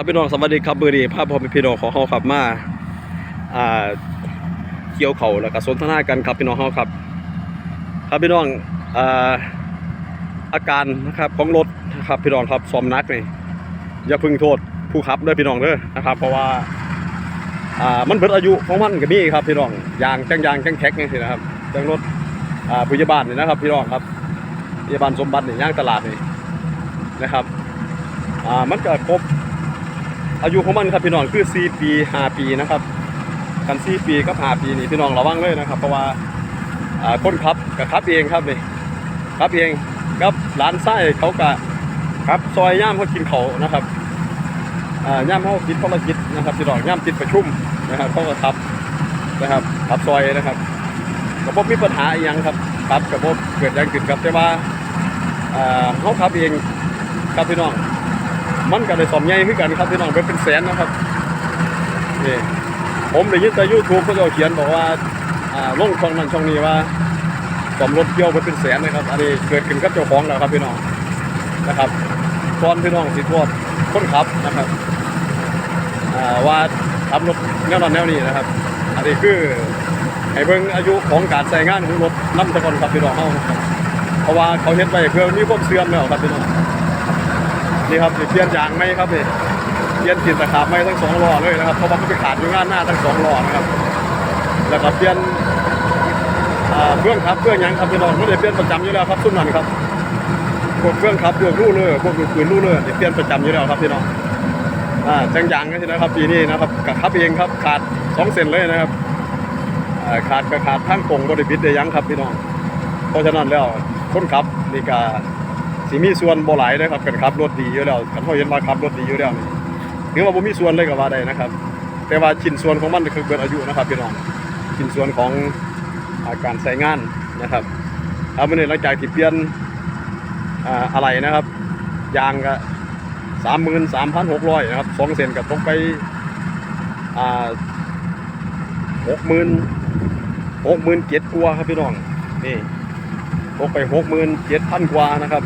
ครับพี่น้องสวัสดีครับเบอร์ดีภาพพอเป็นพี่น้องของเฮาครับมาอ่าเกี่ยวเขาแล้วก็สนทนากันครับพี่น้องเฮาครับ ครับพี่น้องอ่าอาการนะครับของรถนะครับพี่น้องครับซ่อมนักนี่อย่าพึ่งโทษผู้ขับเด้อพี่น้องเด้อนะครับ เพราะว่าอ่ามันเบิดอายุของมันก็มีครับพี่น้องยางจังยางจังแท็กนี่สินะครับจังรถอ่าพยาบาลนี่นะครับ พี่น้องครับพยาบาลสมบัตินี่ย่างตลาดนี่นะครับอ่ามันเก็ครบ อายุของมันครับพี่น้องคือ4ปี5ปีนะครับกัน4ปีกับ5ปีนี่พี่น้องระวังเลยนะครับ เพราะว่าคนขับกับขับเองครับนี่ขับเองกับร้านไส้เขากะครับซอยย่ามเขากินเขานะครับย่ามเขากินภารกิจนะครับพี่น้องย่ามติดประชุมนะครับเขาก็ขับนะครับขับซอยนะครับกระบบมีปัญหาอีกยังครับครับกระบบเกิดยังขึ้นครับแต่ว่าอ่าเขาขับเองครับพี่น้อง มันก็ได้สอมใหญ่ขึ้นกันครับพี่น้องเป็นเป็นแสนนะครับนี่ผมได้ยินแต่ยูทูบเขาจะเขียนบอกว่าอ่าลงช่องนั้นช่องนี้ว่าสมรถเกี่ยวไปเป็นแสนนะครับ อันนี้เกิดขึ้นกับเจ้าของแล้วครับพี่น้องนะครับตอนพี่น้องสิทวดคนขับนะครับอ่าว่าขับรถแนวนั้นแนวนี้นะครับ อันนี้คือให้เบิ่งอายุของการใช้งานของรถน้ำตะกอนครับพี่น้องเขาเพราะว่าเขาเฮ็ดไว้เพื่อมีความเสื่อมแล้วครับพี่น้อง นี่ครับเปลี่ยนยางไหมครับนี่เปลี่ยนกินตะขาบไหมทั้งสองล้อเลยนะครับเพราะว่ามันไปขาดอยู่งานหน้าทั้งสองล้อนะครับ แล้วก็เปลี่ยนเครื่องครับเครื่องยังครับพี่น้องไม่ได้เปลี่ยนประจำอยู่แล้วครับสุ่มนั้นครับพวกเครื่องครับพวกลู่เลยพวกลูกปืนลู่เลยนี่เปลี่ยนประจำอยู่แล้วครับพี่น้องอ่าจังยางนี่นะครับปีนี้นะครับกับครับเองครับขาดสองเซนเลยนะครับขาดก็ขาดทั้งกงบริบิดได้ยังครับพี่น้อง เพราะฉะนั้นแล้วคนขับนี่ก็ สิมีส่วนบ่หลายเด้ครับกันขับรถดีอยู่แล้วคันเฮาเห็นว่าขับรถดีอยู่แล้วนี่ถือว่าบ่มีส่วนเลยก็ว่าได้นะครับ แต่ว่าชิ้นส่วนของมันคือเบิดอายุนะครับพี่น้องชิ้นส่วนของอาการใช้งานนะครับเอามื้อนี้หลังจากที่เปลี่ยนอะไรนะครับ ยางก็33,600นะครับ2เซนก็ตกไปอ่า60,000 67,000กว่าครับพี่น้องนี่ตกไปหกหมื่นเจ็ดพันกว่านะครับ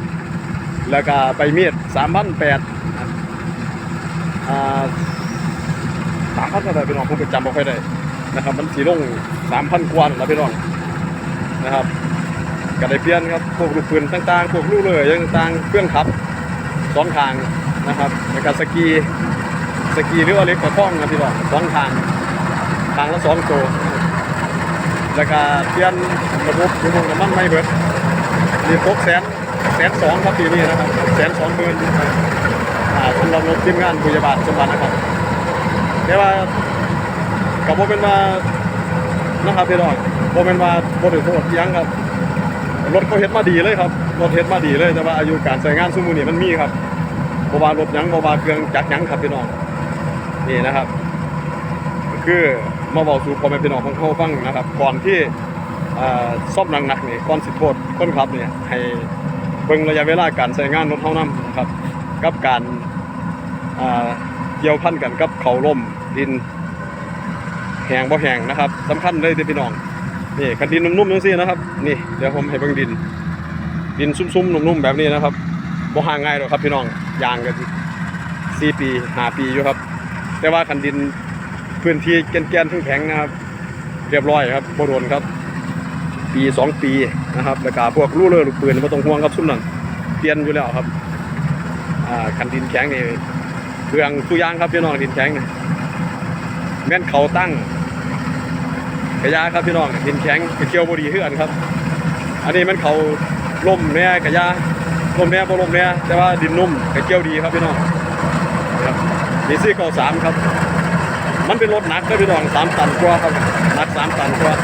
แล้วก็ไปเมียดสามพันแปดสามพันเท่าไหร่พี่น้องผมก็จำไม่ค่อยได้นะครับ มันสีลงสามพันกว่าแล้วพี่น้องนะครับก็ได้เปลี่ยนครับพวกลูกปืนต่างๆพวกลูกเรือต่างๆเครื่องขับสองทางนะครับแล้วก็สกีสกีหรือว่าเล็กกระท่องนะพี่น้องสองทางทางละสองโตแล้วก็เปลี่ยนระบบระบบน้ำมันไม่เบิดมีพกแสน แสนสองครับปีนี้นะครับแสนสองหมื่นอ่าสำหรับรถทีมงานพยาบาลสมบัตินะครับแต่ว่ากับโบเป็นว่านะครับพี่น้องโบเป็นว่าโบถือโทษยังครับรถเขาเฮ็ดมาดีเลยครับรถเฮ็ดมาดีเลยแต่ว่าอายุการใช้งานสมุนี่มันมีครับบวารถยังบวาเครื่องจักรยังครับพี่น้องนี่นะครับ คือมาบอกสู่พ่อแม่พี่น้องของเขาฟังนะครับ ก่อนที่อ่าซ่อมหนักๆนี่ก่อนสิโทษคนขับเนี่ยให้ เบิ่งระยะเวลาการใช้งานรถเท่านั้นครับ กับการอ่าเกี่ยวพันกันกับเขาล่มดินแหงบ่แหงนะครับสำคัญเลยเด้อพี่น้องนี่คันดินนุ่มๆจังซี่นะครับ นี่เดี๋ยวผมให้เบิ่งดิน ดินซุ่มๆนุ่มๆแบบนี้นะครับบ่ห่างง่ายหรอกครับพี่น้องยางกัน4ปี5ปีอยู่ครับ แต่ว่าคันดินพื้นที่แก่นๆแข็งนะครับ เรียบร้อยครับบ่โดนครับ ปีสองปีนะครับแล้วก็พวกลูกเรือลูกปืนไม่ต้องห่วงครับซุ่มนั่นเปลี่ยนอยู่แล้วครับอ่าคันดินแข็งนี่เครื่องสุยางครับพี่น้องดินแข็งนี่แม่นเขาตั้งกระยาครับพี่น้องดินแข็งกระเคียวบดีเฮือนครับ อันนี้มันเขาล่มแน่กระยาล่มแน่บ่ล่มแน่แต่ว่าดินนุ่มกระเคียวดีครับพี่น้องครับดีซี่เก้าสามครับ มันเป็นรถหนักครับพี่น้องสามตันกว่าครับหนักสามตันกว่า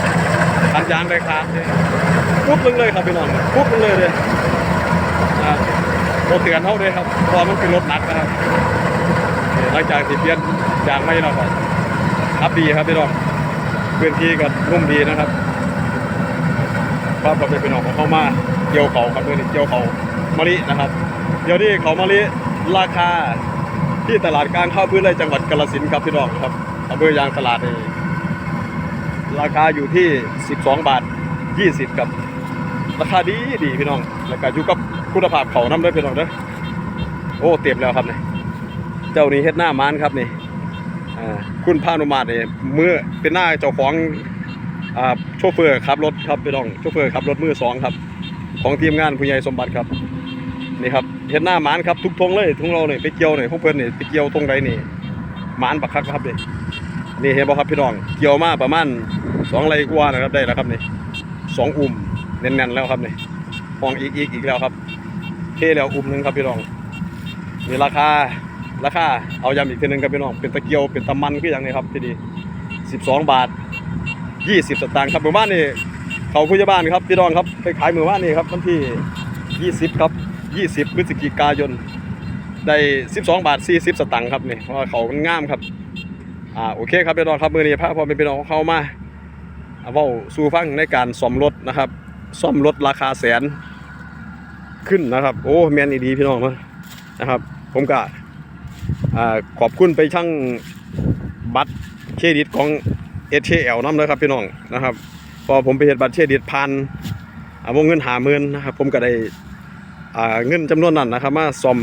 ยางเลยครับปุ๊บลงเลยครับพี่น้องปุ๊บลงเลยเลยนะรถเตือนเท่าเลยครับพราะมันเป็นรถหนักนะครับหลังจากที่เปลี่ยนยางไม่แล้วก็ขับดีครับพี่น้องพื้นที่ก็นุ่มดีนะครับความเป็นพี่น้องของเขามาเกี่ยวเขาครับเพื่อนเกี่ยวเขามะลินะครับ เดี๋ยวนี้เขามะลิราคาที่ตลาดกลางข้าวพื้นไรจังหวัดกาฬสินธุ์ครับพี่น้องครับอำเภอยางตลาดนี่ ราคาอยู่ที่ 12 บาท 20ครับ ราคาดีดีพี่น้องแล้วก็อยู่กับคุณภาพเขาน้ำด้วยพี่น้องเด้อโอ้เต็มแล้วครับเนี่ยเจ้านี่เฮ็ดหน้ามันครับนี่อ่าคุณพานุมาตรนี่ยเมื่อเป็นหน้าเจ้าของอ่าโชเฟอร์ขับรถครับพี่น้องโชเฟอร์ขับรถมือสองครับ ของทีมงานผู้ใหญ่สมบัติครับนี่ครับเฮ็ดหน้ามันครับทุกทงเลยทุงเราเนี่ยไปเกี่ยวเนี่ยพวกเพิ่นนี่ไปเกี่ยวตรงใดนี่มันบักคักครับนี่ นี่เห็นบ่ะครับพี่น้อง เกี่ยวมาประมาณสองไรกว่านะครับได้แล้วครับนี่สองอุ่มแน่นๆแล้วครับนี่ฟองอีกอีกอีกแล้วครับเทแล้วอุ่มหนึงครับพี่น้องนี่ราคาราคาเอาย้ำอีกทีหนึงครับพี่น้องเป็นตะเกียวเป็นตะมันคืออย่างนี้ครับที่ดี12บสองบาท20สตางค์ครับหมู่บ้านนี่เขาผู้ใหญ่บ้านครับพี่น้องครับไปขายมือว่านนี่ครับวันที่20ครับ20พฤศจิกายนได้12บสองบาท40สตางค์ครับนี่เพราะว่าเขามันงามครับ อ่าโอเคครับพี่น้องครับมือนี้พระพอเป็นพี่น้องเข้ามาเอาว้าสู่ฟังในการซ่อมรถนะครับ ซ่อมรถราคาแสนขึ้นนะครับ โอ้แมนดีพี่น้องนะนะครับ ผมก็ขอบคุณไปช่างบัตรเครดิตของ STL น้ำเลยครับพี่น้องนะครับ พอผมไปเฮ็ดบัตรเครดิตพันอ่าวงเงินหาหมื่นนะครับ ผมก็ได้เงินจำนวนนั้นนะครับ มาซ่อม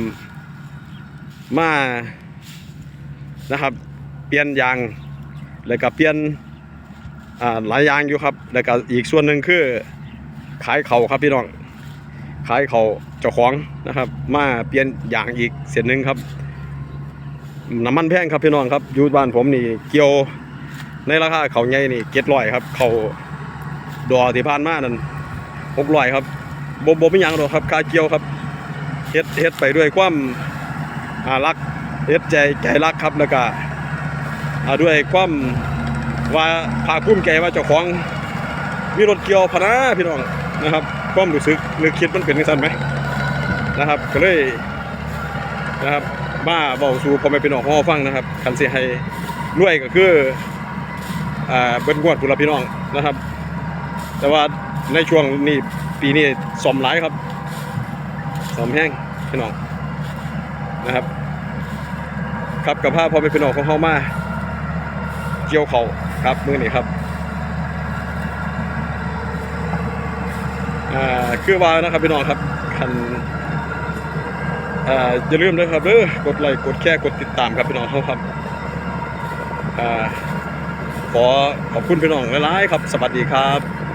มานะครับ เปลี่ยนยาง แล้วก็เปลี่ยนหลายยางอยู่ครับ แล้วก็อีกส่วนหนึ่งคือขายเขาครับพี่น้อง ขายเขาเจ้าของนะครับ มาเปลี่ยนยางอีกเส้นหนึ่งครับน้ำมันแพงครับพี่น้องครับยู่บ้านผมนี่เกี่ยวในราคาเขาใหญ่นี่เจ็ดร้อยครับ เขาดอที่ผ่านมานั่นหกร้อยครับบ่บ่เป็นหยังหรอกครับคาเกี่ยวครับเฮ็ดเฮ็ดไปด้วยความอารักเฮ็ดใจใจรักครับแล้วก็ ด้วยความว่าภาคภูมิใจว่าเจ้าของมีรถเกี่ยวพนะพี่น้องนะครับความรู้สึกนึกคิดมันเป็นจังซั่นไหมนะครับก็เลยนะครับมาเว้าสู่พอแม่พี่น้องของเราฟังนะครับคันสิให้รวยก็คืออ่าเบิ้งงวดพุ่นละพี่น้องนะครับ แต่ว่าในช่วงนี้ปีนี้สอมหลายครับสอมแห้งพี่น้องนะครับ ครับกับภาพพอเป็นพี่น้องของเขามา เกี่ยวเขาครับมือนี่ครับอ่าคือว่านะครับพี่น้องครับคันอ่าอย่าลืมด้วยครับเด้อกดไลค์กดแชร์กดติดตามครับพี่น้องเขาครับอ่าขอขอบคุณพี่น้องหลายๆครับ สวัสดีครับ